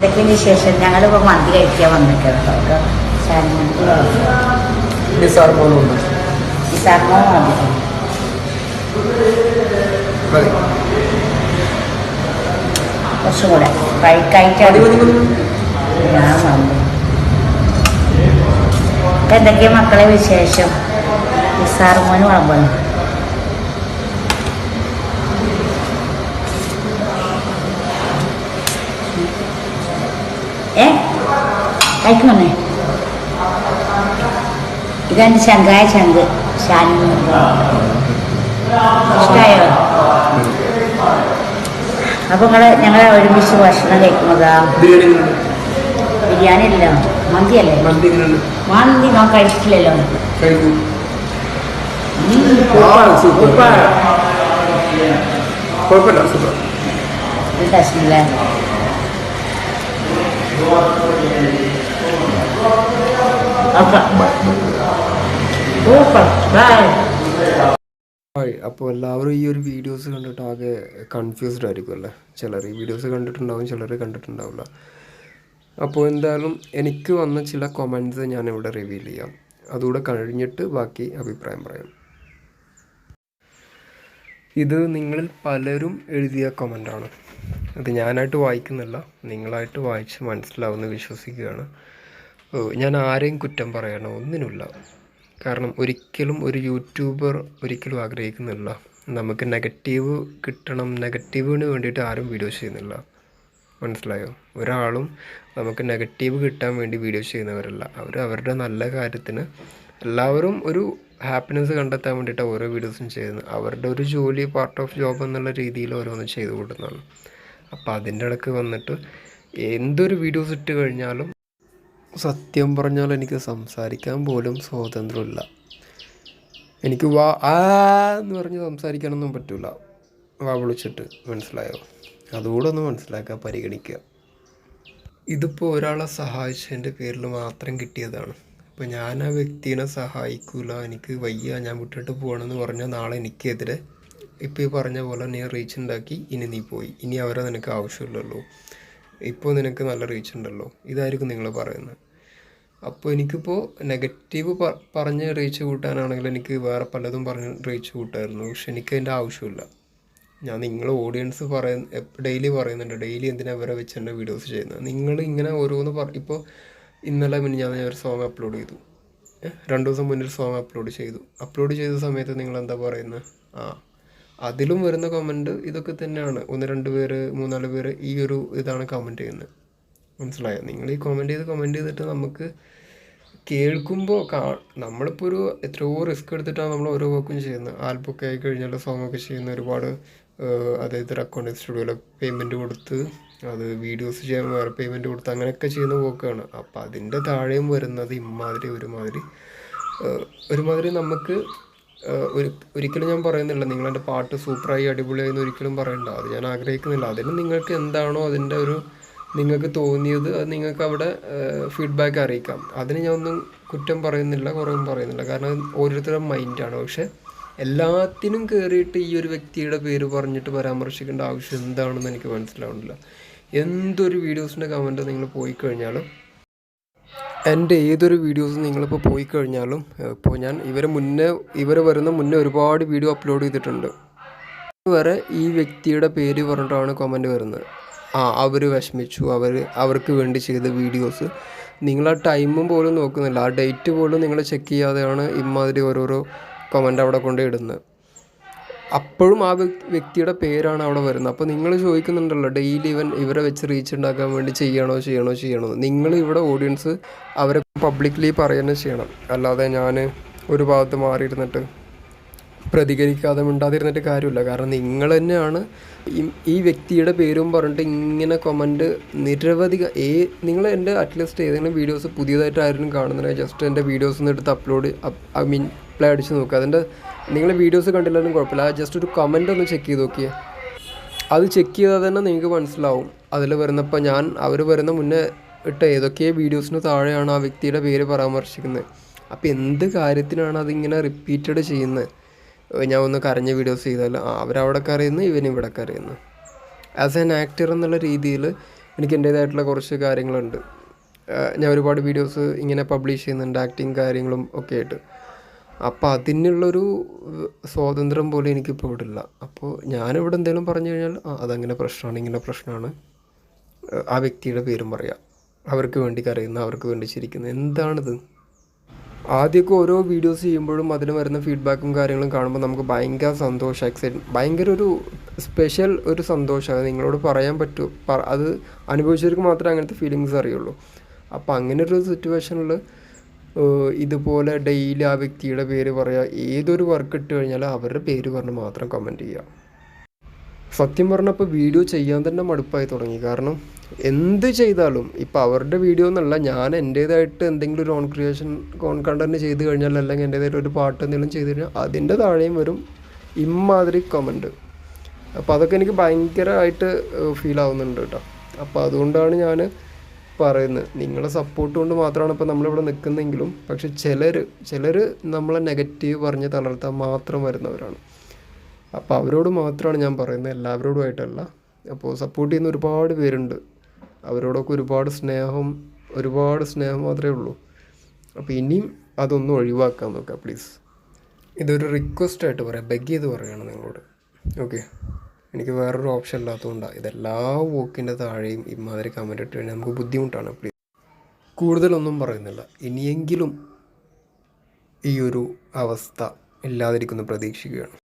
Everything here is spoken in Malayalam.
ഇതൊക്കെ വിശേഷം ഞങ്ങളിപ്പോൾ മന്തി കഴിക്കാൻ വന്നിട്ടുണ്ട്. കേട്ടോ കഴിക്കായിട്ട്. ഞാൻ വന്നു. എന്തൊക്കെയാ മക്കളെ വിശേഷം? നിസാർമോന് വളമ്പണം ഏ കഴിക്കണേ ഇതെന്റെ ശങ്കായ ശങ്ക് ഇഷ്ടമായോ അപ്പൊ നിങ്ങൾ ഞങ്ങളെ ഒരുമിച്ച് ഭക്ഷണം കഴിക്കുന്നതാ ബിരിയാണി അല്ല മന്തിയല്ലേ? മന്തി അല്ലേ മന്തി ഞാൻ കഴിക്കൂ. ഉം, ഹായ് അപ്പോൾ എല്ലാവരും ഈ ഒരു വീഡിയോസ് കണ്ടിട്ട് ആകെ കൺഫ്യൂസ്ഡ് ആയിരിക്കും അല്ലേ? ചിലർ ഈ വീഡിയോസ് കണ്ടിട്ടുണ്ടാവും ചിലർ കണ്ടിട്ടുണ്ടാവില്ല. അപ്പോൾ എന്തായാലും എനിക്ക് വന്ന ചില കൊമന്റ്സ് ഞാൻ ഇവിടെ റിവീൽ ചെയ്യാം. അതുകൂടെ കഴിഞ്ഞിട്ട് ബാക്കി അഭിപ്രായം പറയാം. ഇത് നിങ്ങളിൽ പലരും എഴുതിയ കൊമന്റാണ് അത് ഞാനായിട്ട് വായിക്കുന്നില്ല. നിങ്ങളായിട്ട് വായിച്ച് മനസ്സിലാവുമെന്ന് വിശ്വസിക്കുകയാണ്. ഞാൻ ആരെയും കുറ്റം പറയണോ ഒന്നിനുമില്ല. കാരണം ഒരിക്കലും ഒരു യൂട്യൂബർ ഒരിക്കലും ആഗ്രഹിക്കുന്നില്ല. നമുക്ക് നെഗറ്റീവ് കിട്ടണം. നെഗറ്റീവിന് വേണ്ടിയിട്ട് ആരും വീഡിയോസ് ചെയ്യുന്നില്ല. മനസ്സിലായോ? ഒരാളും നമുക്ക് നെഗറ്റീവ് കിട്ടാൻ വേണ്ടി വീഡിയോസ് ചെയ്യുന്നവരല്ല. അവർ അവരുടെ നല്ല കാര്യത്തിന് എല്ലാവരും ഒരു ഹാപ്പിനെസ് കണ്ടെത്താൻ വേണ്ടിയിട്ട് ഓരോ വീഡിയോസും ചെയ്യുന്നത്. അവരുടെ ഒരു ജോലി പാർട്ട് ഓഫ് ജോബ് എന്നുള്ള രീതിയിൽ ഓരോന്ന് ചെയ്തു കൊടുക്കുന്നതാണ് അപ്പോൾ അതിന്റെ ഇടയ്ക്ക് വന്നിട്ട് എന്തൊരു വീഡിയോസ് ഇട്ട് കഴിഞ്ഞാലും സത്യം പറഞ്ഞാൽ എനിക്ക് സംസാരിക്കാൻ പോലും സ്വാതന്ത്ര്യമില്ല. എനിക്ക് വാ ആ എന്ന് പറഞ്ഞ് സംസാരിക്കാനൊന്നും പറ്റില്ല വാ വിളിച്ചിട്ട് മനസ്സിലായോ? അതുകൂടെ ഒന്ന് മനസ്സിലാക്കുക പരിഗണിക്കുക. ഇതിപ്പോൾ ഒരാളെ സഹായിച്ചതിന്റെ പേരിൽ മാത്രം കിട്ടിയതാണ്. ഇപ്പോൾ ഞാൻ ആ വ്യക്തിനെ സഹായിക്കൂല എനിക്ക് വയ്യ ഞാൻ വിട്ടിട്ട് പോകണമെന്ന് പറഞ്ഞാൽ നാളെ എനിക്കെതിരെ ഇപ്പോൾ ഈ പറഞ്ഞ പോലെ നീ റീച്ച് ഉണ്ടാക്കി ഇനി നീ പോയി. ഇനി അവരെ നിനക്ക് ആവശ്യമില്ലല്ലോ. ഇപ്പോൾ നിനക്ക് നല്ല റീച്ച് ഉണ്ടല്ലോ. ഇതായിരിക്കും നിങ്ങൾ പറയുന്നത്. അപ്പോൾ എനിക്കിപ്പോൾ നെഗറ്റീവ് പറഞ്ഞ് റീച്ച് കൂട്ടാനാണെങ്കിൽ എനിക്ക് വേറെ പലതും പറഞ്ഞ് റീച്ച് കൂട്ടായിരുന്നു. പക്ഷെ എനിക്ക് അതിന്റെ ആവശ്യമില്ല. ഞാൻ നിങ്ങൾ ഓഡിയൻസ് പറയുന്ന ഡെയിലി പറയുന്നുണ്ട്. ഡെയിലി എന്തിനാ ഇവരെ വെച്ച് എന്റെ വീഡിയോസ് ചെയ്യുന്നത്? നിങ്ങൾ ഇങ്ങനെ ഓരോന്ന് പറ ഇപ്പോൾ ഇന്നലെ മുന്നേ ഞാൻ ഒരു സോങ് അപ്ലോഡ് ചെയ്തു. രണ്ട് ദിവസം മുന്നേ ഒരു സോങ് അപ്ലോഡ് ചെയ്തു. അപ്ലോഡ് ചെയ്ത സമയത്ത് നിങ്ങൾ എന്താ പറയുന്നത്? ആ അതിലും വരുന്ന കമന്റ് ഇതൊക്കെ തന്നെയാണ്. ഒന്ന് രണ്ട് പേര് മൂന്നാൽ പേര് ഈ ഒരു ഇതാണ് കമന്റ് ചെയ്യുന്നത്. മനസ്സിലായോ? നിങ്ങൾ ഈ കമന്റ് ചെയ്ത് കമന്റ് ചെയ്തിട്ട് നമുക്ക് കേൾക്കുമ്പോൾ കാ നമ്മളിപ്പോൾ ഒരു എത്രയോ റിസ്ക് എടുത്തിട്ടാണ് നമ്മൾ ഓരോ വർക്കും ചെയ്യുന്നത്. ആൽബൊക്കെ ആയി കഴിഞ്ഞാൽ സോങ് ഒക്കെ ചെയ്യുന്ന ഒരുപാട് അതായത് റെക്കോർഡിംഗ് സ്റ്റുഡിയോയിലെ പേയ്മെന്റ് കൊടുത്ത് അത് വീഡിയോസ് ചെയ്യാൻ വേറെ പേയ്മെന്റ് കൊടുത്ത് അങ്ങനെയൊക്കെ ചെയ്യുന്ന വർക്കാണ് അപ്പോൾ അതിന്റെ താഴെയും വരുന്നത് ഇമാതിരി ഒരുമാതിരി ഒരുമാതിരി നമുക്ക് ഒരു ഒരിക്കലും ഞാൻ പറയുന്നില്ല. നിങ്ങളെന്റെ പാട്ട് സൂപ്പറായി അടിപൊളിയായി എന്ന് ഒരിക്കലും പറയണ്ട. അത് ഞാൻ ആഗ്രഹിക്കുന്നില്ല. അതിന് നിങ്ങൾക്ക് എന്താണോ അതിന്റെ ഒരു നിങ്ങൾക്ക് തോന്നിയത് അത് നിങ്ങൾക്ക് അവിടെ ഫീഡ്ബാക്ക് അറിയിക്കാം. അതിന് ഞാൻ ഒന്നും കുറ്റം പറയുന്നില്ല കുറവും പറയുന്നില്ല. കാരണം ഓരോരുത്തരുടെ മൈൻഡാണ് പക്ഷേ എല്ലാത്തിനും കയറിയിട്ട് ഈ ഒരു വ്യക്തിയുടെ പേര് പറഞ്ഞിട്ട് പരാമർശിക്കേണ്ട ആവശ്യം എന്താണെന്ന് എനിക്ക് മനസ്സിലാവുന്നില്ല. എന്തൊരു വീഡിയോസിന്റെ കമന്റ് നിങ്ങൾ പോയി കഴിഞ്ഞാലും എന്റെ ഏതൊരു വീഡിയോസ് നിങ്ങളിപ്പോൾ പോയി കഴിഞ്ഞാലും ഇപ്പോൾ ഞാൻ ഇവരെ മുന്നേ ഇവർ വരുന്ന മുന്നേ ഒരുപാട് വീഡിയോ അപ്ലോഡ് ചെയ്തിട്ടുണ്ട്. വരെ ഈ വ്യക്തിയുടെ പേര് പറഞ്ഞിട്ടാണ് കമന്റ് വരുന്നത്. ആ അവർ വിഷമിച്ചു. അവർ അവർക്ക് വേണ്ടി ചെയ്ത വീഡിയോസ് നിങ്ങൾ ആ ടൈമും പോലും നോക്കുന്നില്ല. ആ ഡേറ്റ് പോലും നിങ്ങൾ ചെക്ക് ചെയ്യാതെയാണ് ഇമാതിരി ഓരോരോ കമന്റ് അവിടെ കൊണ്ട് ഇടുന്നത്. അപ്പോഴും ആ വ്യക്തിയുടെ പേരാണ് അവിടെ വരുന്നത്. അപ്പോൾ നിങ്ങൾ ചോദിക്കുന്നുണ്ടല്ലോ ഡെയിലി ഇവൻ ഇവരെ വെച്ച് റീച്ച് ഉണ്ടാക്കാൻ വേണ്ടി ചെയ്യണോ ചെയ്യണോ ചെയ്യണോ നിങ്ങൾ ഇവിടെ ഓഡിയൻസ് അവരെ പബ്ലിക്കലി പറയുന്നത് ചെയ്യണം. അല്ലാതെ ഞാൻ ഒരു ഭാഗത്ത് മാറിയിരുന്നിട്ട് പ്രതികരിക്കാതെ മിണ്ടാതിരുന്നിട്ട് കാര്യമില്ല. കാരണം നിങ്ങൾ തന്നെയാണ് ഈ- വ്യക്തിയുടെ പേരും പറഞ്ഞിട്ട് ഇങ്ങനെ കമന്റ് നിരവധി ഏ നിങ്ങൾ എന്റെ അറ്റ്ലീസ്റ്റ് ഏതെങ്കിലും വീഡിയോസ് പുതിയതായിട്ട് ആരും കാണുന്നുണ്ടെങ്കിൽ ജസ്റ്റ് എന്റെ വീഡിയോസ് ഒന്ന് എടുത്ത് അപ്ലോഡ് ഐ മീൻ പ്ലേ അടിച്ച് നോക്കുക അതിന്റെ നിങ്ങൾ വീഡിയോസ് കണ്ടില്ലെങ്കിലും കുഴപ്പമില്ല. ജസ്റ്റ് ഒരു കമന്റ് ഒന്ന് ചെക്ക് ചെയ്ത് നോക്കിയേ. അത് ചെക്ക് ചെയ്താൽ തന്നെ നിങ്ങൾക്ക് മനസ്സിലാവും. അതിൽ വരുന്നപ്പോൾ ഞാൻ അവർ വരുന്ന മുന്നേ ഇട്ട ഏതൊക്കെ വീഡിയോസിന് താഴെയാണ് ആ വ്യക്തിയുടെ പേര് പരാമർശിക്കുന്നത്. അപ്പോൾ എന്ത് കാര്യത്തിനാണ് അതിങ്ങനെ റിപ്പീറ്റഡ് ചെയ്യുന്നത്? ഞാൻ ഒന്ന് കരഞ്ഞ വീഡിയോസ് ചെയ്താൽ അവരവിടെ കരയുന്നു ഇവൻ ഇവിടെ കരയുന്നു. ആസ് ആൻ ആക്ടർ എന്നുള്ള രീതിയിൽ എനിക്ക് എന്റേതായിട്ടുള്ള കുറച്ച് കാര്യങ്ങളുണ്ട്. ഞാൻ ഒരുപാട് വീഡിയോസ് ഇങ്ങനെ പബ്ലിഷ് ചെയ്യുന്നുണ്ട് ആക്ടിങ് കാര്യങ്ങളും ഒക്കെ ആയിട്ട്. അപ്പോൾ അതിനുള്ളൊരു സ്വാതന്ത്ര്യം പോലെ എനിക്കിപ്പോൾ ഇവിടെ ഇല്ല അപ്പോൾ ഞാനിവിടെ എന്തെങ്കിലും പറഞ്ഞു കഴിഞ്ഞാൽ ആ അതങ്ങനെ പ്രശ്നമാണ് ഇങ്ങനെ പ്രശ്നമാണ്. ആ വ്യക്തിയുടെ പേരും പറയാം. അവർക്ക് വേണ്ടി കരയുന്ന അവർക്ക് വേണ്ടി ചിരിക്കുന്ന എന്താണിത്? ആദ്യമൊക്കെ ഓരോ വീഡിയോസ് ചെയ്യുമ്പോഴും അതിന് വരുന്ന ഫീഡ്ബാക്കും കാര്യങ്ങളും കാണുമ്പോൾ നമുക്ക് ഭയങ്കര സന്തോഷം എക്സൈറ്റ് ഭയങ്കര ഒരു സ്പെഷ്യൽ ഒരു സന്തോഷം. അത് നിങ്ങളോട് പറയാൻ പറ്റൂ. അത് അനുഭവിച്ചവർക്ക് മാത്രമേ അങ്ങനത്തെ ഫീലിങ്സ് അറിയുള്ളൂ. അപ്പോൾ അങ്ങനെ ഒരു സിറ്റുവേഷനിൽ ഇതുപോലെ ഡെയിലി ആ വ്യക്തിയുടെ പേര് പറയുക ഏതൊരു വർക്ക് ഇട്ട് കഴിഞ്ഞാൽ അവരുടെ പേര് പറഞ്ഞ് മാത്രം കമന്റ് ചെയ്യുക സത്യം പറഞ്ഞപ്പോൾ വീഡിയോ ചെയ്യാൻ തന്നെ മടുപ്പായി തുടങ്ങി. കാരണം എന്ത് ചെയ്താലും ഇപ്പോൾ അവരുടെ വീഡിയോ എന്നല്ല ഞാൻ എന്റേതായിട്ട് എന്തെങ്കിലും ഒരു ഓൺ ക്രിയേഷൻ ഓൺ കണ്ടന്റ് ചെയ്ത് കഴിഞ്ഞാൽ അല്ലെങ്കിൽ എന്റേതായിട്ട് ഒരു പാട്ട് എന്തെങ്കിലും ചെയ്ത് കഴിഞ്ഞാൽ അതിന്റെ താഴെയും വരും ഇമ്മാതിരി കമന്റ് അപ്പോൾ അതൊക്കെ എനിക്ക് ഭയങ്കരമായിട്ട് ഫീൽ ആവുന്നുണ്ട് കേട്ടോ. അപ്പോൾ അതുകൊണ്ടാണ് ഞാൻ പറയുന്നത്. നിങ്ങളെ സപ്പോർട്ട് കൊണ്ട് മാത്രമാണ് ഇപ്പോൾ നമ്മളിവിടെ നിൽക്കുന്നെങ്കിലും പക്ഷെ ചിലർ ചിലർ നമ്മളെ നെഗറ്റീവ് പറഞ്ഞ് തളർത്താൻ മാത്രം വരുന്നവരാണ്. അപ്പോൾ അവരോട് മാത്രമാണ് ഞാൻ പറയുന്നത് എല്ലാവരോടുമായിട്ടല്ല. അപ്പോൾ സപ്പോർട്ട് ചെയ്യുന്ന ഒരുപാട് പേരുണ്ട്. അവരോടൊക്കെ ഒരുപാട് സ്നേഹം ഒരുപാട് സ്നേഹം മാത്രമേ ഉള്ളൂ. അപ്പോൾ ഇനിയും അതൊന്നും ഒഴിവാക്കാൻ നോക്കുക പ്ലീസ് ഇതൊരു റിക്വസ്റ്റ് ആയിട്ട് പറയാം. ബെഗ് ചെയ്ത് പറയുകയാണ് നിങ്ങളോട്. ഓക്കെ എനിക്ക് വേറൊരു ഓപ്ഷൻ ഇല്ലാത്തതുകൊണ്ടാണ് ഇതെല്ലാ വോക്കിന്റെ താഴെയും ഇമാതിരി കമന്റ് ഇട്ട് കഴിഞ്ഞാൽ നമുക്ക് ബുദ്ധിമുട്ടാണ്. പ്ലീസ് കൂടുതലൊന്നും പറയുന്നില്ല. ഇനിയെങ്കിലും ഈ ഒരു അവസ്ഥ ഇല്ലാതിരിക്കുന്നു പ്രതീക്ഷിക്കുകയാണ്.